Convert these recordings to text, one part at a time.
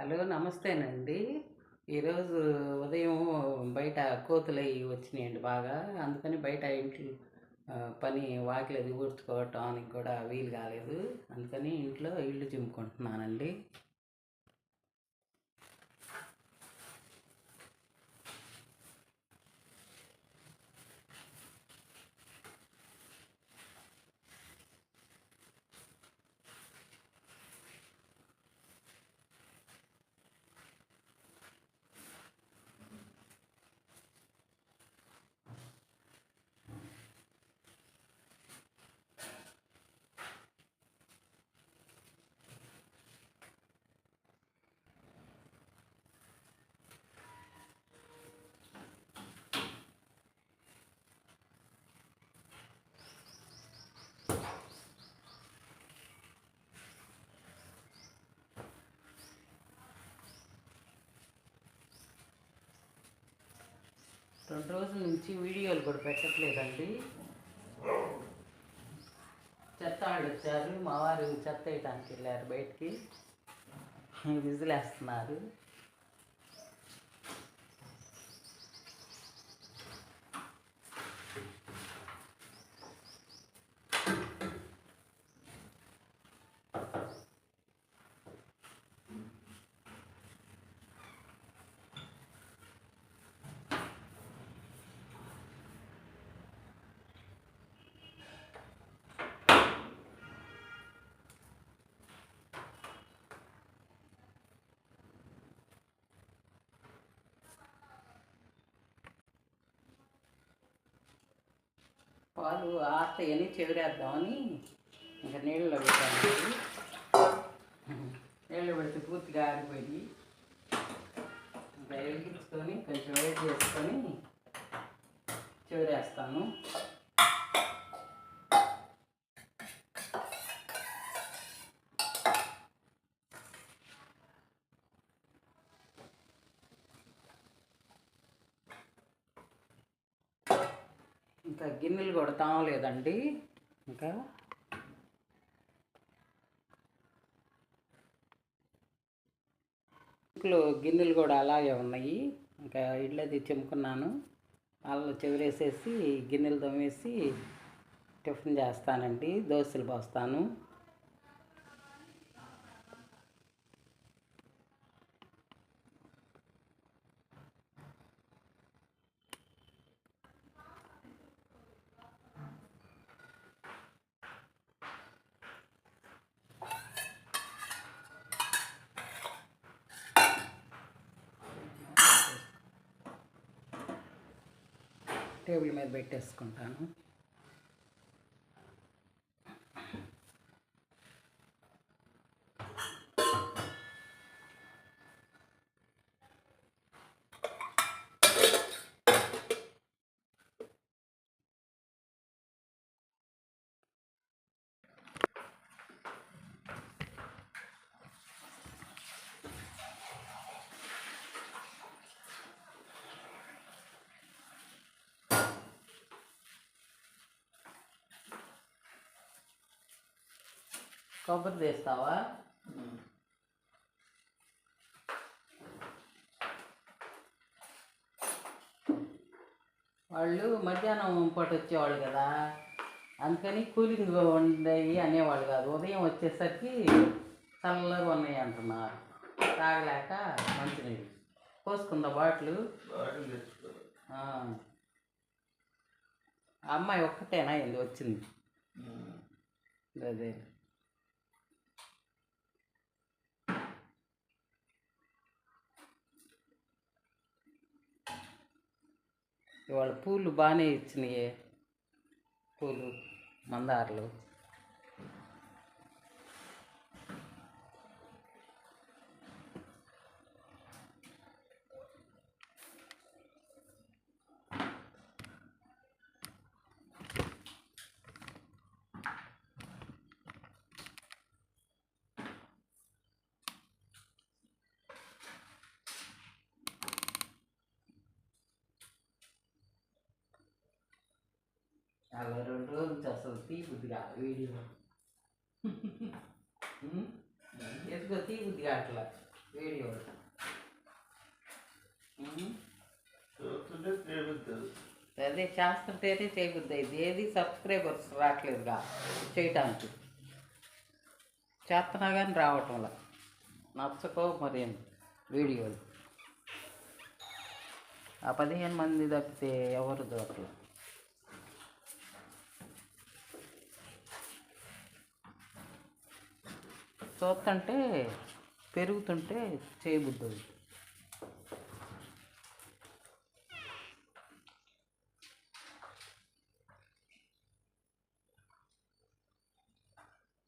Hello నమస్తేనండి. ఈరోజు ఉదయం బయట కోతులు అవి వచ్చినాయండి బాగా. అందుకని బయట ఇంట్లో పని వాకిలది ఊడ్చుకోవటానికి కూడా వీలు కాలేదు. అందుకని ఇంట్లో ఇల్లు చిమ్ముకుంటున్నానండి రెండు రోజుల నుంచి వీడియోలు కూడా పెట్టట్లేదండి. చెత్త వాళ్ళు వచ్చారు మా వారు చెత్త వేయడానికి వెళ్ళారు బయటికి. విజిలేస్తున్నారు. పాలు ఆస్తాయని చెవిరేద్దామని ఇంకా నీళ్ళలో పెట్టాను. నీళ్ళు పెడితే పూర్తిగా ఆరిపోయి ఇంకా వెలిగించుకొని కొంచెం వేడి చేసుకొని చెవిరేస్తాను. సింగిల్ కొడతాం కూడా తామలేదండి ఇంకా ఇంట్లో గిన్నెలు కూడా అలాగే ఉన్నాయి. ఇంకా ఇడ్లది అది చెమ్ముకున్నాను. వాళ్ళు చెవిరేసేసి గిన్నెలు తోమేసి టిఫిన్ చేస్తానండి. దోశలు పోస్తాను. టేబుల్ మీద పెట్టేసుకుంటాను. కొబ్బరి తీస్తావా? వాళ్ళు మధ్యాహ్నం పూట వచ్చేవాళ్ళు కదా. అందుకని కూలింగ్ ఉండయి అనేవాళ్ళు కాదు. ఉదయం వచ్చేసరికి చల్లగా ఉన్నాయి అంటున్నారు. తాగలేక మంచినీళ్ళు. పోసుకుందా బాటిల్? అమ్మాయి ఒక్కటేనా? ఇది వచ్చింది? అదే. ఇవాళ పూలు బాగానే ఇచ్చినాయే. పూలు మందారాలు. అలా రెండు రోజుల నుంచి అసలు తీ బుద్ధి కాదు వీడియో? ఎత్తుకో తీ బుద్ధి కావట్లా తిరుగుతుంది అదే చేస్తుంటేనే చేయబుద్ది అయింది. ఏది సబ్స్క్రైబర్స్ రావట్లేదుగా చేయటానికి. చేస్తున్నా కానీ రావటంలా. నచ్చకో మరి వీడియోలు. ఆ పదిహేను మంది తప్పితే ఎవరు దొరకలేదు చూస్తుంటే పెరుగుతుంటే చేయబుద్ది అవుతుంది.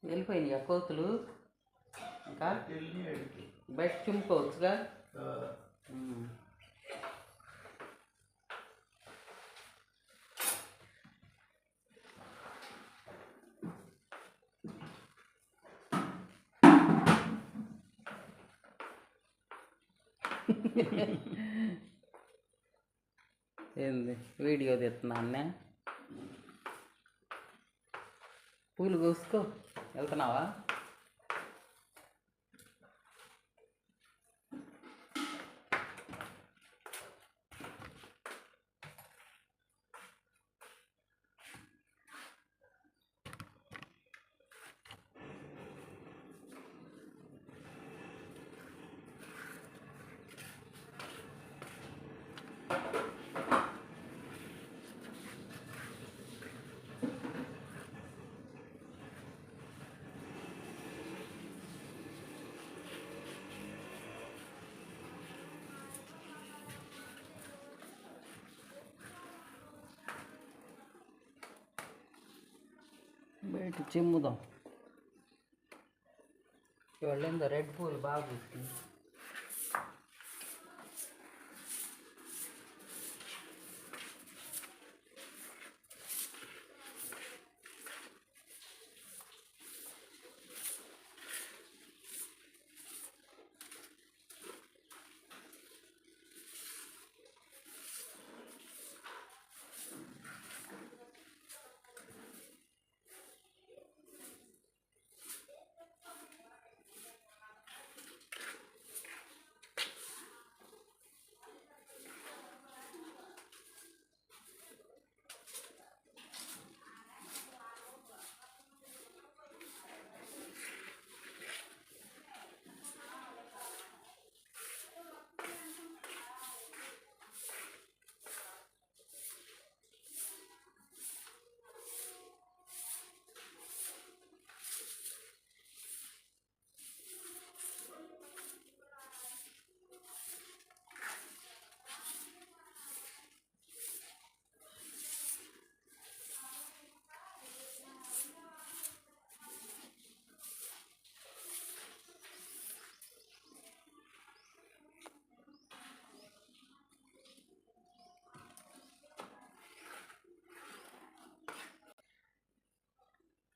వెళ్ళిపోయినాయి ఆ కోతులు. ఇంకా బయట చుమ్ముకోవచ్చుగా? ఏంది? వీడియో తీస్తున్నానే పూలు కోసుకో. వెళ్తున్నావా? బయట చిమ్ముదాం ఇవాళ ఏందో రెడ్ పూలు బాగా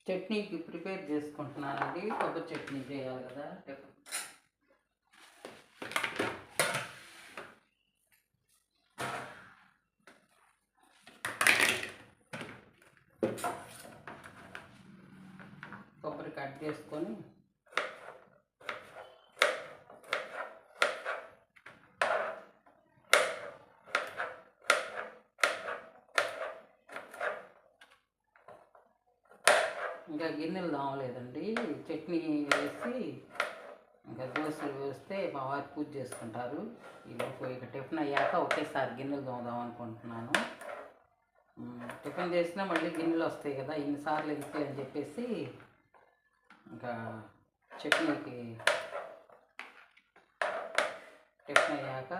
చట్నీకి ప్రిపేర్ చేసుకుంటున్నానండి. కొబ్బరి చట్నీ చేయాలి కదా కొబ్బరి కట్ చేసుకొని ఇంకా గిన్నెలు దామలేదండి చట్నీ వేసి ఇంకా దోశలు వేస్తే మా వారు పూజ చేసుకుంటారు. ఈలోపు ఇక టిఫిన్ అయ్యాక ఒకేసారి గిన్నెలు దోమదాం అనుకుంటున్నాను. టిఫిన్ చేసినా మళ్ళీ గిన్నెలు వస్తాయి కదా ఇన్నిసార్లు ఎందుకు అని చెప్పేసి ఇంకా చట్నీకి టిఫిన్ అయ్యాక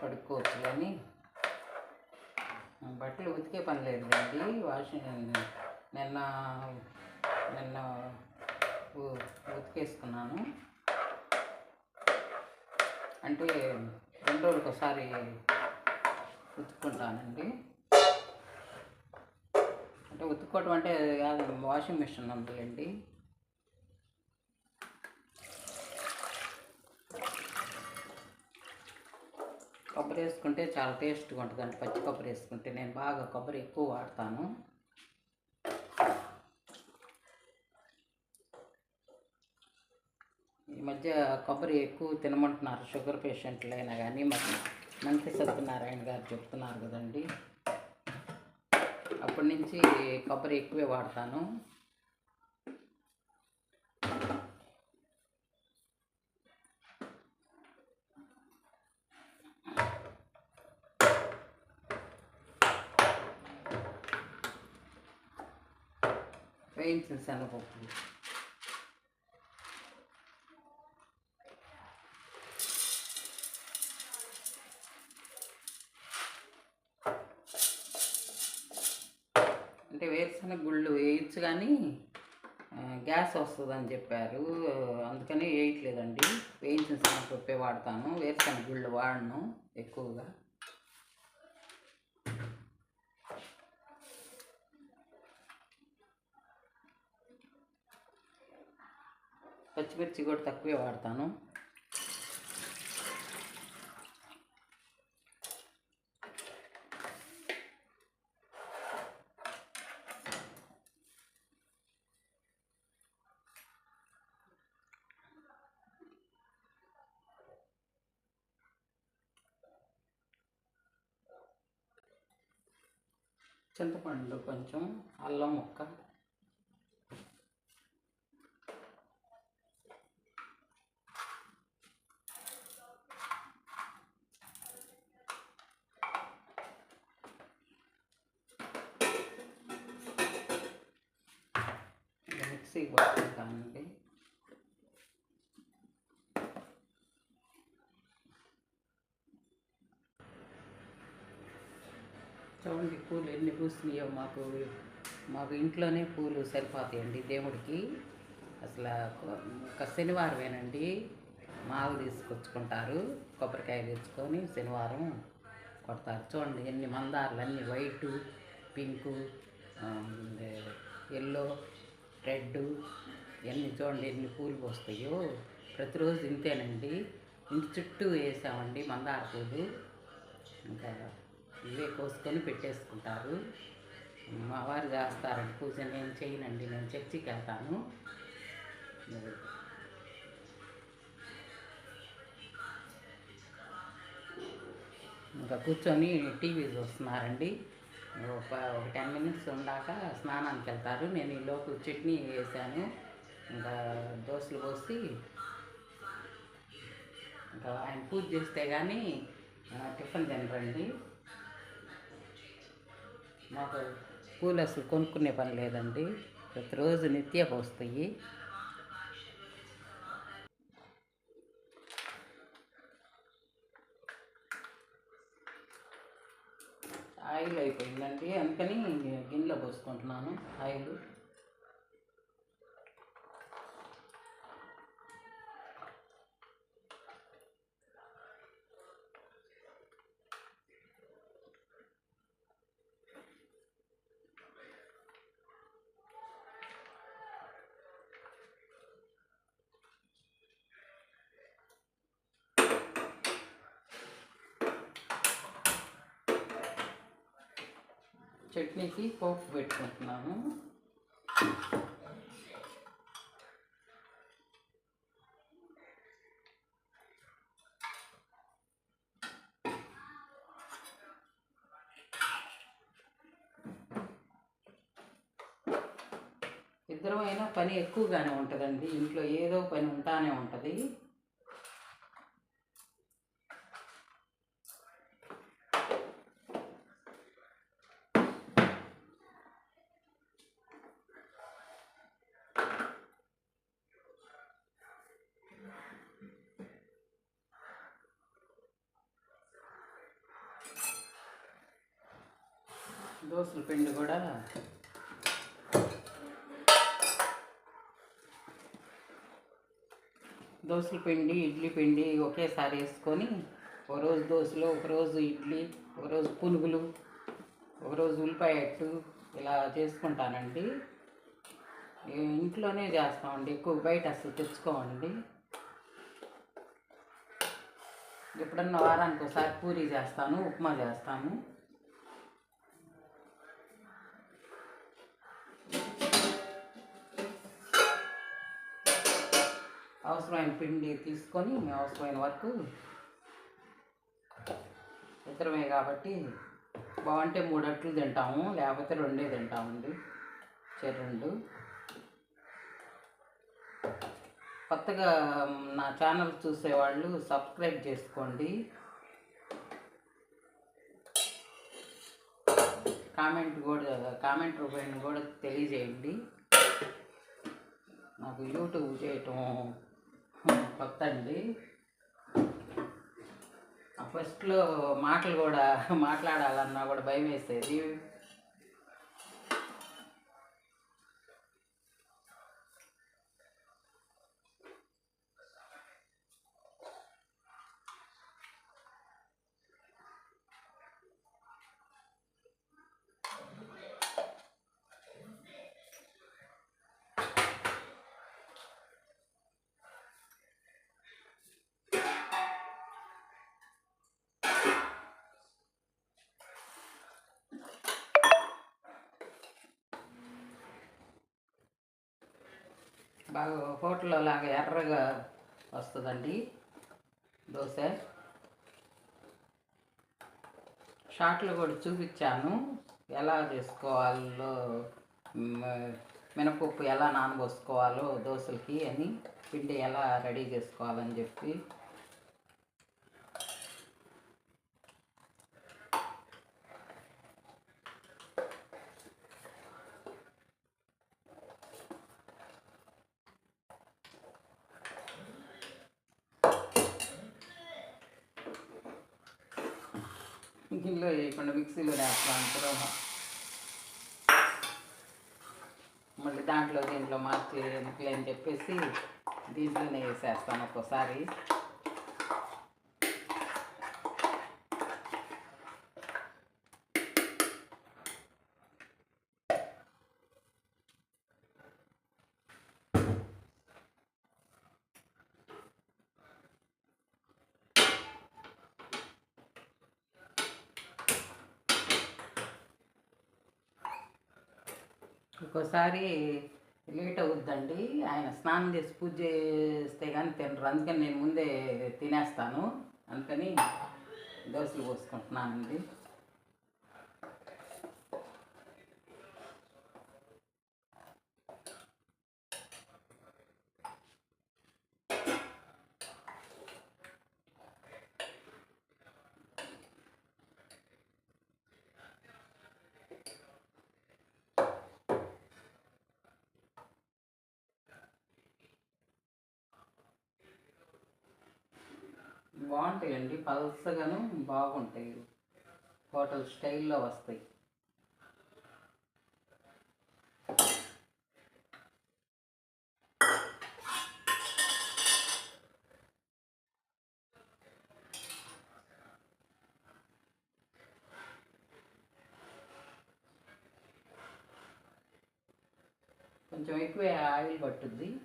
పడుకోవచ్చు కానీ బట్టలు ఉతికే పని లేదండి వాషింగ్ నిన్న నిన్న ఉ- ఉతికేసుకున్నాను. అంటే రెండు రోజులకు ఒకసారి ఉతుక్కుంటానండి. అంటే ఉతుక్కోవటం అంటే కాదు వాషింగ్ మిషన్ ఉందిలేండి. కొబ్బరి వేసుకుంటే చాలా టేస్ట్గా ఉంటుంది అంటే పచ్చి కొబ్బరి వేసుకుంటే నేను బాగా కొబ్బరి ఎక్కువ వాడతాను ఈ మధ్య కొబ్బరి ఎక్కువ తినమంటున్నారు షుగర్ పేషెంట్లు అయినా కానీ. మరి మంచి సత్యనారాయణ గారు చెప్తున్నారు కదండి అప్పటి నుంచి కొబ్బరి ఎక్కువే వాడతాను. వేయించిన శనగపప్పు అంటే వేరుశనగ గుళ్ళు వేయచ్చు కానీ ఆ, గ్యాస్ వస్తుందని చెప్పారు. అందుకని వేయట్లేదండి. వేయించిన శనగపప్పే వాడతాను. వేరుశనగ గుళ్ళు వాడను ఎక్కువగా. పచ్చిమిర్చి కూడా తక్కువే వాడతాను. చింతపండు కొంచెం అల్లం ముక్క ఇంకా మిక్సీకి పట్టుకుంటానండి చూడండి పూలు ఎన్ని పూసినాయో మాకు మాకు ఇంట్లోనే పూలు సరిపోతాయండి దేవుడికి. అసలు ఒక శనివారమేనండి. మాలు తీసుకొచ్చుకుంటారు కొబ్బరికాయ తెచ్చుకొని శనివారం కొడతారు. చూడండి ఎన్ని మందార్లు అన్ని వైటు పింకు ఎల్లో రెడ్ ఎన్ని చూడండి ఎన్ని పూలు పోస్తాయో. ప్రతిరోజు ఇంతేనండి. ఇంటి చుట్టూ వేసామండి మందార పూలు. ఇంకా ఇవే కోసుకొని పెట్టేసుకుంటారు. మా వారు చేస్తారండి పూజ నేను చేయనండి నేను చర్చికి వెళ్తాను. ఇంకా కూర్చొని టీవీ చూస్తున్నారండి. ఒక ఒక టెన్ మినిట్స్ ఉండాక స్నానానికి వెళ్తారు. నేను ఈ లోపు చట్నీ వేసాను. ఇంకా దోశలు పోసి ఇంకా ఆయన పూజ చేస్తే కానీ టిఫిన్ తినరండి. పూలు అసలు కొనుక్కునే పని లేదండి. ప్రతిరోజు నిత్య పోస్తాయి. ఆయిల్ అయిపోయిందండి. అందుకని గిన్నెలో పోసుకుంటున్నాను. ఆయిల్ చట్నీకి పోపు పెట్టుకుంటున్నాము. ఇద్దరమైనా పని ఎక్కువగానే ఉంటుందండి. ఇంట్లో ఏదో పని ఉంటానే ఉంటుంది. దోసల పిండి కూడా. దోసల పిండి ఇడ్లీ పిండి ఒకేసారి వేసుకొని ఒక రోజు దోశలు ఒక రోజు ఇడ్లీ ఒక రోజు పునుగులు ఒక రోజు ఉల్లిపాయ అట్టు ఇలా చేసుకుంటానండి. ఇంట్లోనే చేస్తామండి ఎక్కువ బయట అసలు తెచ్చుకోమండి. ఎప్పుడన్నా వారానికి ఒకసారి పూరి చేస్తాను ఉప్మా చేస్తాను. అవసరమైన పిండి తీసుకొని అవసరమైన వరకు ఇద్దరమే కాబట్టి బాగుంటే మూడు అట్లు తింటాము లేకపోతే రెండే తింటామండి. చెరెండు కొత్తగా నా ఛానల్ చూసేవాళ్ళు సబ్స్క్రైబ్ చేసుకోండి. కామెంట్ కూడా కామెంట్ రూపాయలు కూడా తెలియజేయండి. నాకు యూట్యూబ్ చేయటం కొత్త అండి ఫస్ట్లో మాటలు కూడా మాట్లాడాలన్నా కూడా భయం వేసేది బాగా హోటల్లో లాగా ఎర్రగా వస్తుందండి. దోశ. షార్ట్లో కూడా చూపించాను. ఎలా చేసుకోవాలో మినపప్పు ఎలా నానబోసుకోవాలో దోశలకి అని పిండి ఎలా రెడీ చేసుకోవాలని చెప్పి గిన్నెలో వేయకుండా మిక్సీలో వేస్తాను తర్వాత మళ్ళీ దాంట్లో దీంట్లో మార్చి ఎందుకులే అని చెప్పేసి దీంట్లోనే వేసేస్తాను ఒక్కోసారి. ఒక్కోసారి లేట్ అవుద్దండి. ఆయన స్నానం చేసి పూజ చేస్తే కానీ తినరు. అందుకని నేను ముందే తినేస్తాను. అందుకని దోశలు పోసుకుంటున్నానండి. బాగుంటాయండి. పల్సగాను బాగుంటాయి. హోటల్ స్టైల్లో వస్తాయి. కొంచెం ఎక్కువ ఆయిల్ పట్టుద్ది.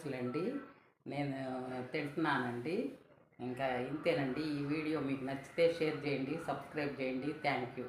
దోశలండి నేను తింటున్నానండి. ఇంకా ఇంతేనండి ఈ వీడియో. మీకు నచ్చితే షేర్ చేయండి సబ్స్క్రైబ్ చేయండి. Thank you.